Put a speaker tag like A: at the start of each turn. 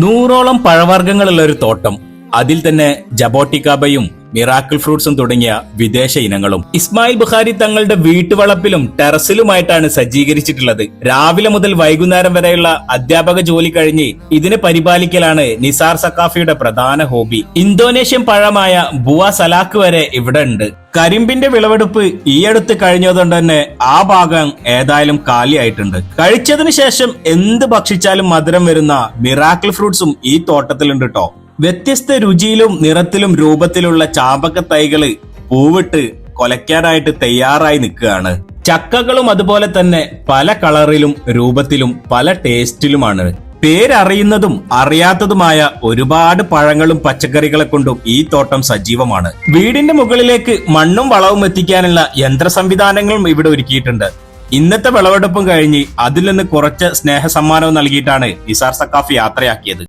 A: നൂറോളം പഴവർഗങ്ങളുള്ള ഒരു തോട്ടം. അതിൽ തന്നെ ജബോട്ടിക്കാബയും മിറാക്കിൾ ഫ്രൂട്ട്സും തുടങ്ങിയ വിദേശ ഇനങ്ങളും. ഇസ്മായിൽ ബുഖാരി തങ്ങളുടെ വീട്ടുവളപ്പിലും ടെറസിലുമായിട്ടാണ് സജ്ജീകരിച്ചിട്ടുള്ളത്. രാവിലെ മുതൽ വൈകുന്നേരം വരെയുള്ള അധ്യാപക ജോലി കഴിഞ്ഞ് ഇതിനെ പരിപാലിക്കലാണ് നിസാർ സക്കാഫിയുടെ പ്രധാന ഹോബി. ഇന്തോനേഷ്യൻ പഴമായ ബുവ സലാക്ക് വരെ ഇവിടെ ഉണ്ട്. കരിമ്പിന്റെ വിളവെടുപ്പ് ഈയടുത്ത് കഴിഞ്ഞതുകൊണ്ട് തന്നെ ആ ഭാഗം ഏതായാലും കാലിയായിട്ടുണ്ട്. കഴിച്ചതിന് ശേഷം എന്ത് ഭക്ഷിച്ചാലും മധുരം വരുന്ന മിറാക്കിൾ ഫ്രൂട്ട്സും ഈ തോട്ടത്തിലുണ്ട് കേട്ടോ വ്യത്യസ്ത രുചിയിലും നിറത്തിലും രൂപത്തിലുള്ള ചാമ്പക്ക തൈകൾ പൂവിട്ട് കൊലയ്ക്കാനായിട്ട് തയ്യാറായി നിൽക്കുകയാണ്. ചക്കകളും അതുപോലെ തന്നെ പല കളറിലും രൂപത്തിലും പല ടേസ്റ്റിലുമാണ്. പേരറിയുന്നതും അറിയാത്തതുമായ ഒരുപാട് പഴങ്ങളും പച്ചക്കറികളെ കൊണ്ടും ഈ തോട്ടം സജീവമാണ്. വീടിന്റെ മുകളിലേക്ക് മണ്ണും വളവും എത്തിക്കാനുള്ള യന്ത്ര സംവിധാനങ്ങളും ഇവിടെ ഒരുക്കിയിട്ടുണ്ട്. ഇന്നത്തെ വിളവെടുപ്പും കഴിഞ്ഞ് അതിൽ നിന്ന് കുറച്ച് സ്നേഹ സമ്മാനവും നൽകിയിട്ടാണ് നിസാർ സക്കാഫ് യാത്രയാക്കിയത്.